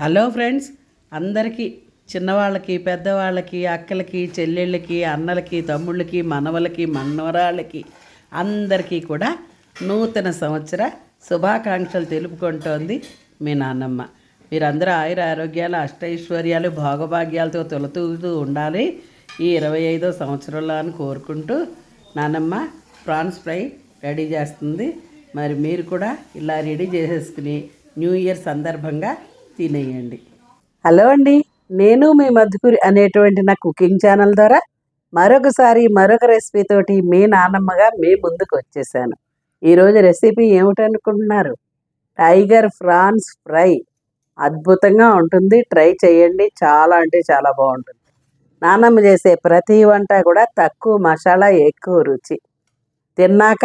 Hello friends అందరికీ చిన్నవాళ్ళకి పెద్దవాళ్ళకి అక్కలకి చెల్లెళ్ళకి అన్నలకి తమ్ముళ్ళకి మనవలకి మనవరాళ్ళకి అందరికీ కూడా నూతన సంవత్సర శుభాకాంక్షలు తెలుపుకుంటోంది మీ నాన్నమ్మ. మీరందరూ ఆయుర ఆరోగ్యాలు అష్టైశ్వర్యాలు భోగభాగ్యాలతో తొలతూతూ ఉండాలి ఈ ఇరవై ఐదో సంవత్సరంలో అని కోరుకుంటూ నానమ్మ ప్రాన్స్ ఫ్రై రెడీ చేస్తుంది. మరి మీరు కూడా ఇలా రెడీ చేసేసుకుని న్యూ ఇయర్ సందర్భంగా తినేయండి. హలో అండి నేను మీ మధుకురి అనేటువంటి నా కుకింగ్ ఛానల్ ద్వారా మరొకసారి మరొక రెసిపీతోటి మీ నానమ్మగా మీ ముందుకు వచ్చేసాను. ఈరోజు రెసిపీ ఏమిటనుకుంటున్నారు? Tiger prawns fry. అద్భుతంగా ఉంటుంది ట్రై చేయండి చాలా అంటే చాలా బాగుంటుంది. నానమ్మ చేసే ప్రతి వంట కూడా తక్కువ మసాలా ఎక్కువ రుచి. తిన్నాక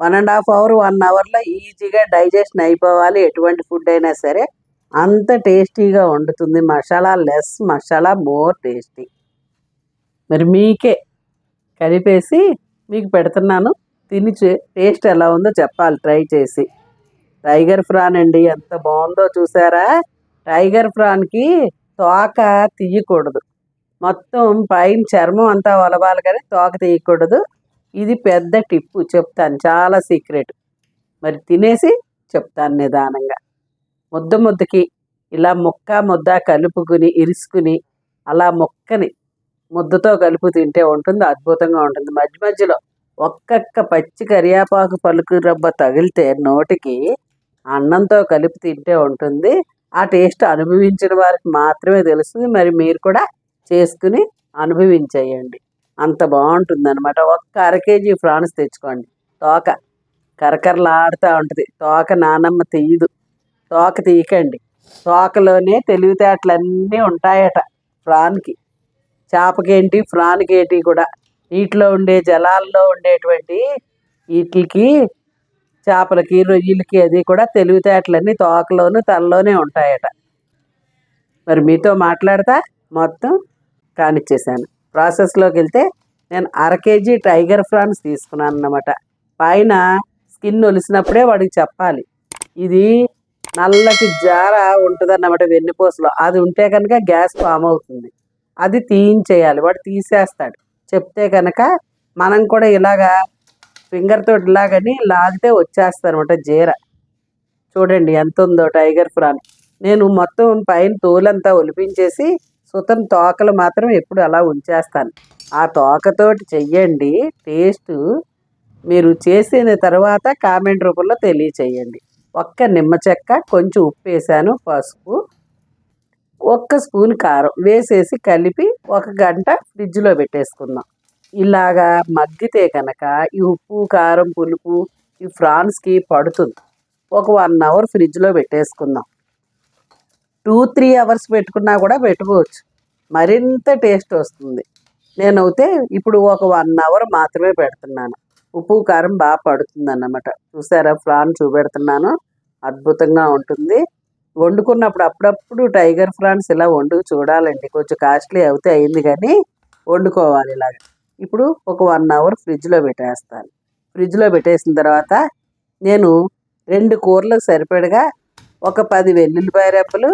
one and half hour one అవర్లో ఈజీగా డైజెషన్ అయిపోవాలి ఎటువంటి ఫుడ్ అయినా సరే. అంత టేస్టీగా వండుతుంది. Masala less masala more tasty. మరి మీకే కలిపేసి మీకు పెడుతున్నాను. తిని చే- టేస్ట్ ఎలా ఉందో చెప్పాలి. ట్రై చేసి. టైగర్ ఫ్రాన్ అండి ఎంత బాగుందో చూసారా? టైగర్ ఫ్రాన్కి తోక తీయకూడదు. మొత్తం పైన చర్మం అంతా ఒలవాలి కానీ తోక తీయకూడదు. ఇది పెద్ద టిప్పు చెప్తాను. చాలా సీక్రెట్. మరి తినేసి చెప్తాను నిదానంగా. ముద్ద ముద్దకి ఇలా ముక్క ముద్ద కలుపుకుని ఇరుసుకుని అలా ముక్కని ముద్దతో కలుపు తింటే ఉంటుంది అద్భుతంగా ఉంటుంది. మధ్య మధ్యలో ఒక్కొక్క పచ్చి కరియాపాకు పలుకు రబ్బ తగిలితే నోటికి అన్నంతో కలిపి తింటే ఉంటుంది. ఆ టేస్ట్ అనుభవించిన వారికి మాత్రమే తెలుస్తుంది. మరి మీరు కూడా చేసుకుని అనుభవించేయండి. అంత బాగుంటుంది అనమాట ఒక్క అర కేజీ ఫ్రాన్స్ తెచ్చుకోండి. తోక కరకరలాడుతూ ఉంటుంది. తోక నానమ్మ తీయదు. తోక తీయకండి. తోకలోనే తెలివితేటలన్నీ ఉంటాయట ప్రాన్కి చేపకేంటి ఫ్రాన్కేంటి కూడా. నీటిలో ఉండే జలాల్లో ఉండేటువంటి వీటికి చేపలకి రొయ్యలకి అది కూడా తెలివితేటలన్నీ తోకలోను తలలోనే ఉంటాయట. మరి మీతో మాట్లాడతా మొత్తం కానిచ్చేసాను ప్రాసెస్లోకి వెళ్తే నేను అర కేజీ టైగర్ ఫ్రాన్స్ తీసుకున్నాను అన్నమాట పైన స్కిన్ ఒలిసినప్పుడే వాడికి చెప్పాలి. ఇది నల్లటి జార ఉంటుంది అన్నమాట వెన్నుపూసలో అది ఉంటే కనుక గ్యాస్ ఫామ్ అవుతుంది. అది తీయించేయాలి. వాడు తీసేస్తాడు. చెప్తే కనుక మనం కూడా ఇలాగా ఫింగర్ తోటి ఇలాగని లాగితే వచ్చేస్తారు అనమాట జీర. చూడండి ఎంత ఉందో టైగర్ ఫ్రాన్. నేను మొత్తం పైన తోలంతా ఒలిపించేసి సుతం తోకలు మాత్రం ఎప్పుడు అలా ఉంచేస్తాను. ఆ తోకతోటి చెయ్యండి. టేస్ట్ మీరు చేసిన తర్వాత కామెంట్ రూపంలో తెలియచేయండి. ఒక్క నిమ్మ చెక్క కొంచెం ఉప్పు వేసాను పసుపు ఒక్క స్పూన్ కారం వేసేసి కలిపి ఒక గంట ఫ్రిడ్జ్లో పెట్టేసుకుందాం. ఇలాగా మగ్గితే కనుక ఈ ఉప్పు కారం పులుపు ఈ ఫ్రాన్స్కి పడుతుంది. ఒక వన్ అవర్ ఫ్రిడ్జ్లో పెట్టేసుకుందాం. టూ త్రీ అవర్స్ పెట్టుకున్నా కూడా పెట్టుకోవచ్చు. మరింత టేస్ట్ వస్తుంది. నేనైతే ఇప్పుడు ఒక వన్ అవర్ మాత్రమే పెడుతున్నాను. ఉప్పు కారం బాగా పడుతుంది అన్నమాట చూసారా? ఫ్రాన్ చూపెడుతున్నాను. అద్భుతంగా ఉంటుంది. వండుకున్నప్పుడు అప్పుడప్పుడు టైగర్ ఫ్రాన్స్ ఇలా వండు చూడాలండి. కొంచెం కాస్ట్లీ అవుతే అయింది కానీ వండుకోవాలి ఇలాగ. ఇప్పుడు ఒక వన్ అవర్ ఫ్రిడ్జ్లో పెట్టేస్తాను. ఫ్రిడ్జ్లో పెట్టేసిన తర్వాత నేను రెండు కూరలకు సరిపడగా ఒక పది వెల్లుల్లిపాయ రెబ్బలు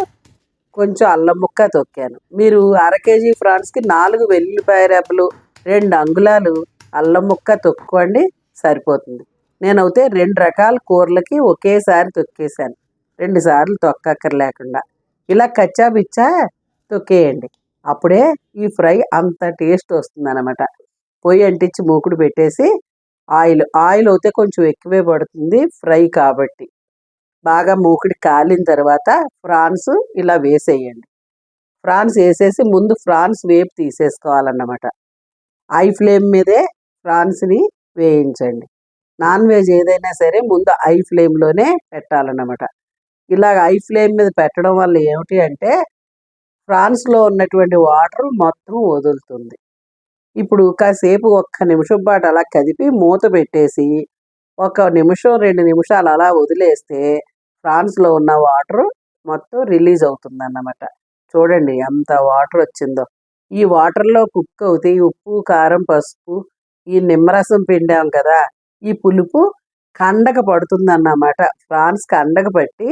కొంచెం అల్లం ముక్క తొక్కాను. మీరు అర కేజీ ఫ్రాన్స్కి నాలుగు వెల్లుల్లిపాయ రెబ్బలు రెండు అంగుళాలు అల్లం ముక్క తొక్కుకోండి సరిపోతుంది. నేనైతే రెండు రకాల కూరలకి ఒకేసారి తొక్కేసాను రెండు సార్లు తొక్కక్కర్ లేకుండా ఇలా కచ్చా బిచ్చా తొక్కేయండి. అప్పుడే ఈ ఫ్రై అంత టేస్ట్ వస్తుంది అనమాట పొయ్యి అంటించి మూకుడు పెట్టేసి ఆయిల్ ఆయిల్ అయితే కొంచెం ఎక్కువే పడుతుంది ఫ్రై కాబట్టి. బాగా మూకుడి కాలిన తర్వాత ఫ్రాన్స్ ఇలా వేసేయండి. ఫ్రాన్స్ వేసేసి ముందు ఫ్రాన్స్ వేపు తీసేసుకోవాలన్నమాట. ఐ ఫ్లేమ్ మీదే ఫ్రాన్స్ని వేయించండి. నాన్ వెజ్ ఏదైనా సరే ముందు ఐ ఫ్లేమ్లోనే పెట్టాలన్నమాట. ఇలాగ ఐ ఫ్లేమ్ మీద పెట్టడం వల్ల ఏమిటి అంటే ఫ్రాన్స్లో ఉన్నటువంటి వాటర్ మొత్తం వదులుతుంది. ఇప్పుడు కాసేపు ఒక్క నిమిషం పాటు అలా కదిపి మూత పెట్టేసి ఒక నిమిషం రెండు నిమిషాలు అలా వదిలేస్తే ఫ్రాన్స్లో ఉన్న వాటర్ మొత్తం రిలీజ్ అవుతుంది అన్నమాట చూడండి ఎంత వాటర్ వచ్చిందో. ఈ వాటర్లో కుక్ అవుతాయి ఉప్పు కారం పసుపు ఈ నిమ్మరసం పిండాం కదా ఈ పులుపు కండక పడుతుంది అన్నమాట ఫ్రాన్స్ కండక పట్టి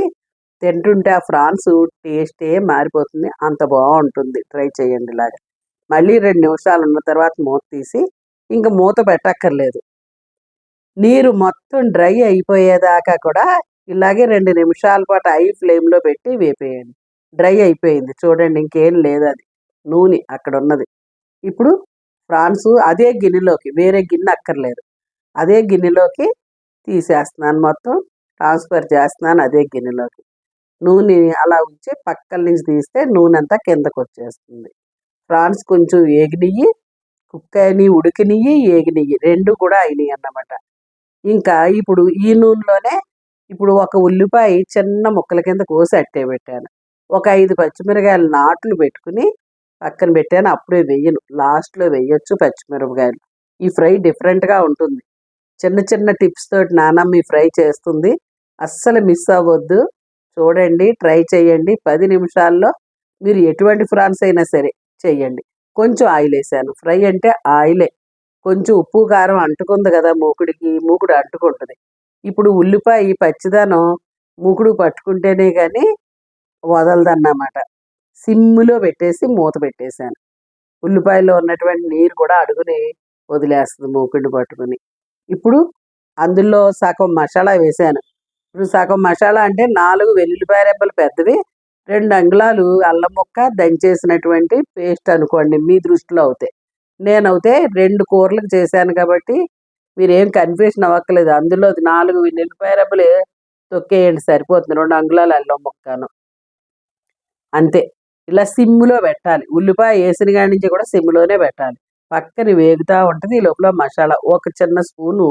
తింటుంటే ఆ ఫ్రాన్స్ టేస్టే మారిపోతుంది. అంత బాగుంటుంది. ట్రై చేయండి ఇలాగా. మళ్ళీ రెండు నిమిషాలు ఉన్న తర్వాత మూత తీసి ఇంకా మూత పెట్టక్కర్లేదు. నీరు మొత్తం డ్రై అయిపోయేదాకా కూడా ఇలాగే రెండు నిమిషాల పాటు ఐ ఫ్లేమ్లో పెట్టి వేపేయండి. డ్రై అయిపోయింది. చూడండి ఇంకేం లేదు అది. నూనె అక్కడ ఉన్నది ఇప్పుడు ఫ్రాన్స్ అదే గిన్నెలోకి వేరే గిన్నె అక్కర్లేదు. అదే గిన్నెలోకి తీసేస్తున్నాను మొత్తం. ట్రాన్స్ఫర్ చేస్తున్నాను అదే గిన్నెలోకి. నూనె అలా ఉంచి పక్కల నుంచి తీస్తే నూనె అంతా కిందకు వచ్చేస్తుంది. ఫ్రాన్స్ కొంచెం ఏగినియ్యి కుక్ అయినవి ఉడికినవి ఏగినవి రెండు కూడా అయినాయి అన్నమాట. ఇంకా ఇప్పుడు ఈ నూనెలోనే ఇప్పుడు ఒక ఉల్లిపాయ చిన్న ముక్కల కింద కోసి అట్టే పెట్టాను. ఒక ఐదు పచ్చిమిరకాయలు నాట్లు పెట్టుకుని పక్కన పెట్టాను. అప్పుడే వెయ్యను లాస్ట్లో వెయ్యొచ్చు పచ్చిమిరపకాయలు. ఈ ఫ్రై డిఫరెంట్గా ఉంటుంది. చిన్న చిన్న టిప్స్ తోటి నానమ్మ ఫ్రై చేస్తుంది. అస్సలు మిస్ అవ్వద్దు. చూడండి ట్రై చేయండి. పది నిమిషాల్లో మీరు ఎటువంటి ఫ్రాన్స్ అయినా సరే చేయండి. కొంచెం ఆయిల్ వేసాను. ఫ్రై అంటే ఆయిలే. కొంచెం ఉప్పు కారం అంటుకుంది కదా మూకుడికి మూకుడు అంటుకుంటుంది. ఇప్పుడు ఉల్లిపాయ పచ్చిదనం మూకుడు పట్టుకుంటేనే కానీ వదలదన్నమాట. సిమ్లో పెట్టేసి మూత పెట్టేశాను. ఉల్లిపాయలో ఉన్నటువంటి నీరు కూడా అడుగుని వదిలేస్తుంది మూకుడిని పట్టుకుని. ఇప్పుడు అందులో సగం మసాలా వేసాను. ఇప్పుడు సగం మసాలా అంటే నాలుగు వెల్లుల్లిపాయ రెబ్బలు పెద్దవి రెండు అంగుళాలు అల్లం ముక్క దంచేసినటువంటి పేస్ట్ అనుకోండి మీ దృష్టిలో అవుతాయి నేనైతే రెండు కూరలకు చేశాను కాబట్టి మీరేం కన్ఫ్యూషన్ అవ్వక్కలేదు అందులో నాలుగు వెల్లుల్లిపాయ రెబ్బలు తొక్కేయండి సరిపోతుంది. రెండు అంగుళాలు అల్లం ముక్కను. అంతే. ఇలా సిమ్లో పెట్టాలి. ఉల్లిపాయ వేసిన కాడి నుంచి కూడా సిమ్లోనే పెట్టాలి. పక్కన వేగుతూ ఉంటుంది. ఈ లోపల మసాలా ఒక చిన్న స్పూను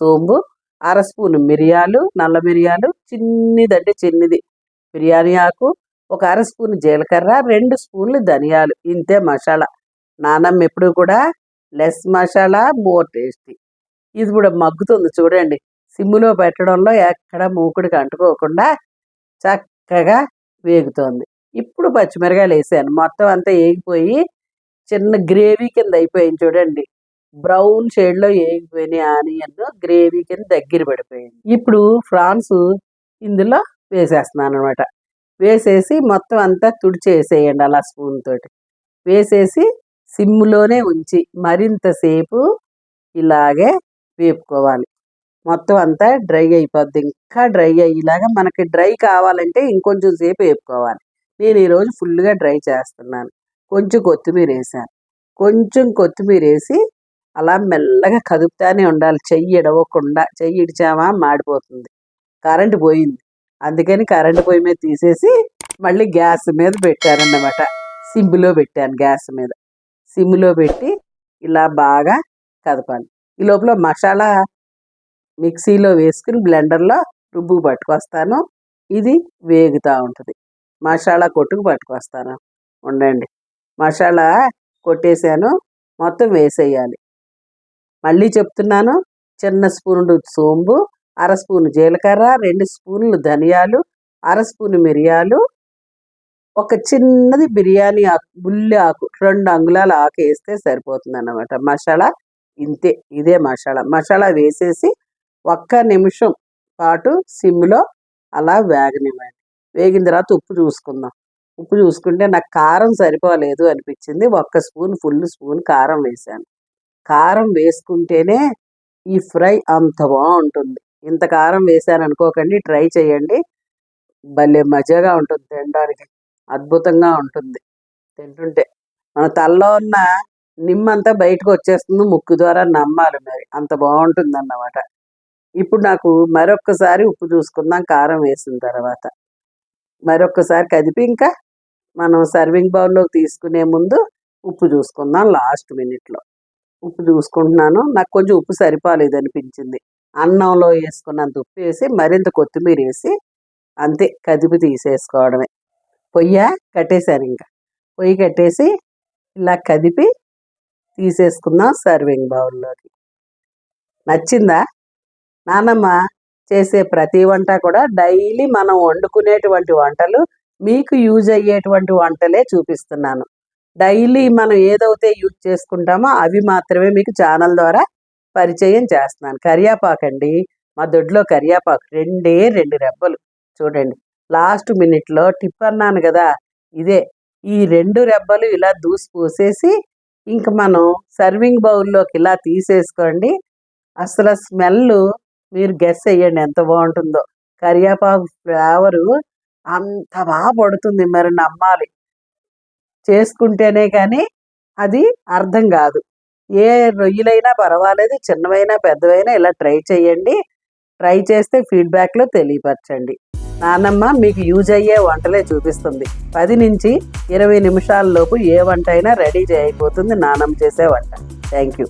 సోంబు అర స్పూను మిరియాలు నల్ల మిరియాలు చిన్నదంటే చిన్నది. బిర్యానీ ఆకు ఒక అర స్పూన్ జీలకర్ర రెండు స్పూన్లు ధనియాలు. ఇంతే మసాలా. నానమ్మ ఎప్పుడు కూడా లెస్ మసాలా మోర్ టేస్టీ. ఇది కూడా మగ్గుతుంది చూడండి. సిమ్ములో పెట్టడంలో ఎక్కడ మూకుడికి అంటుకోకుండా చక్కగా వేగుతోంది. ఇప్పుడు పచ్చిమిరకాయలు వేసాను. మొత్తం అంతా వేగిపోయి చిన్న గ్రేవీ కింద అయిపోయింది చూడండి. బ్రౌన్ షేడ్లో వేగిపోయినాయి ఆనియన్ గ్రేవీ కింద దగ్గర పడిపోయింది. ఇప్పుడు ఫ్రాన్స్ ఇందులో వేసేస్తున్నాను అనమాట వేసేసి మొత్తం అంతా తుడిచేసేయండి అలా స్పూన్ తోటి. వేసేసి సిమ్లోనే ఉంచి మరింతసేపు ఇలాగే వేపుకోవాలి. మొత్తం అంతా డ్రై అయిపోద్ది. ఇంకా డ్రై అయ్యేలాగా మనకి డ్రై కావాలంటే ఇంకొంచెం సేపు వేపుకోవాలి. నేను ఈరోజు ఫుల్గా డ్రై చేస్తున్నాను. కొంచెం కొత్తిమీర వేసాను. కొంచెం కొత్తిమీర వేసి అలా మెల్లగా కదుపుతానే ఉండాలి. చెయ్యి ఇడవకుండా చెయ్యి ఇడిచామా మాడిపోతుంది. కరెంటు పోయింది. అందుకని కరెంటు పొయ్యి మీద తీసేసి మళ్ళీ గ్యాస్ మీద పెట్టానన్నమాట. సిమ్లో పెట్టాను గ్యాస్ మీద. సిమ్లో పెట్టి ఇలా బాగా కదపాలి. ఈ లోపల మసాలా మిక్సీలో వేసుకుని బ్లెండర్లో రుబ్బు పట్టుకొస్తాను. ఇది వేగుతూ ఉంటుంది. మసాలా కొట్టుకు పట్టుకొస్తాను. ఉండండి. మసాలా కొట్టేసాను మొత్తం వేసేయాలి. మళ్ళీ చెప్తున్నాను. చిన్న స్పూను సోంబు అర స్పూను జీలకర్ర రెండు స్పూన్లు ధనియాలు అర స్పూను మిరియాలు ఒక చిన్నది బిర్యానీ ఆకు బుల్లి ఆకు రెండు అంగుళాల ఆకు వేస్తే సరిపోతుంది అన్నమాట మసాలా ఇంతే ఇదే మసాలా. మసాలా వేసేసి ఒక్క నిమిషం పాటు సిమ్లో అలా వేగనివ్వండి. వేగిన తర్వాత ఉప్పు చూసుకుందాం. ఉప్పు చూసుకుంటే నాకు కారం సరిపోలేదు అనిపించింది. ఒక్క స్పూన్ ఫుల్ స్పూన్ కారం వేసాను కారం వేసుకుంటేనే ఈ ఫ్రై అంత బాగుంటుంది. ఇంత కారం వేశాను అనుకోకండి ట్రై చేయండి. భలే మజాగా ఉంటుంది తినడానికి. అద్భుతంగా ఉంటుంది తింటుంటే. మన తలలో ఉన్న నిమ్మంతా బయటకు వచ్చేస్తుంది ముక్కు ద్వారా నమ్మాలి మరి. అంత బాగుంటుంది అన్నమాట ఇప్పుడు నాకు మరొక్కసారి ఉప్పు చూసుకుందాం కారం వేసిన తర్వాత. మరొక్కసారి కదిపి ఇంకా మనం సర్వింగ్ బౌల్లోకి తీసుకునే ముందు ఉప్పు చూసుకుందాం లాస్ట్ మినిట్లో ఉప్పు చూసుకుంటున్నాను. నాకు కొంచెం ఉప్పు సరిపోలేదు అనిపించింది. అన్నంలో వేసుకున్నంత ఉప్పు వేసి మరింత కొత్తిమీర వేసి అంతే కదిపి తీసేసుకోవడమే. పొయ్య? కట్టేశాను ఇంకా. పొయ్యి కట్టేసి ఇలా కదిపి తీసేసుకుందాం సర్వింగ్ బౌల్లోకి నచ్చిందా? నానమ్మ చేసే ప్రతి వంట కూడా డైలీ మనం వండుకునేటువంటి వంటలు మీకు యూజ్ అయ్యేటువంటి వంటలే చూపిస్తున్నాను. డైలీ మనం ఏదైతే యూజ్ చేసుకుంటామో అవి మాత్రమే మీకు ఛానల్ ద్వారా పరిచయం చేస్తున్నాను. కరియాపాకండి మా దొడ్లో కరియాపాకు రెండే రెండు రెబ్బలు. చూడండి లాస్ట్ మినిట్లో టిప్ అన్నాను కదా ఇదే. ఈ రెండు రెబ్బలు ఇలా దూసి పోసేసి ఇంక మనం సర్వింగ్ బౌల్లోకి ఇలా తీసేసుకోండి. అసలు స్మెల్ మీరు గెస్ అయ్యండి ఎంత బాగుంటుందో. కరివేపాకు ఫ్లేవరు అంత బాగా పడుతుంది మరి నమ్మాలి. చేసుకుంటేనే కానీ అది అర్థం కాదు. ఏ రొయ్యలైనా పర్వాలేదు చిన్నవైనా పెద్దవైనా ఇలా ట్రై చేయండి. ట్రై చేస్తే ఫీడ్బ్యాక్లో తెలియపరచండి. నానమ్మ మీకు యూజ్ అయ్యే వంటలే చూపిస్తుంది. పది నుంచి ఇరవై నిమిషాల లోపు ఏ వంట అయినా రెడీ చేయకపోతుంది నానమ్మ చేసే వంట. Thank you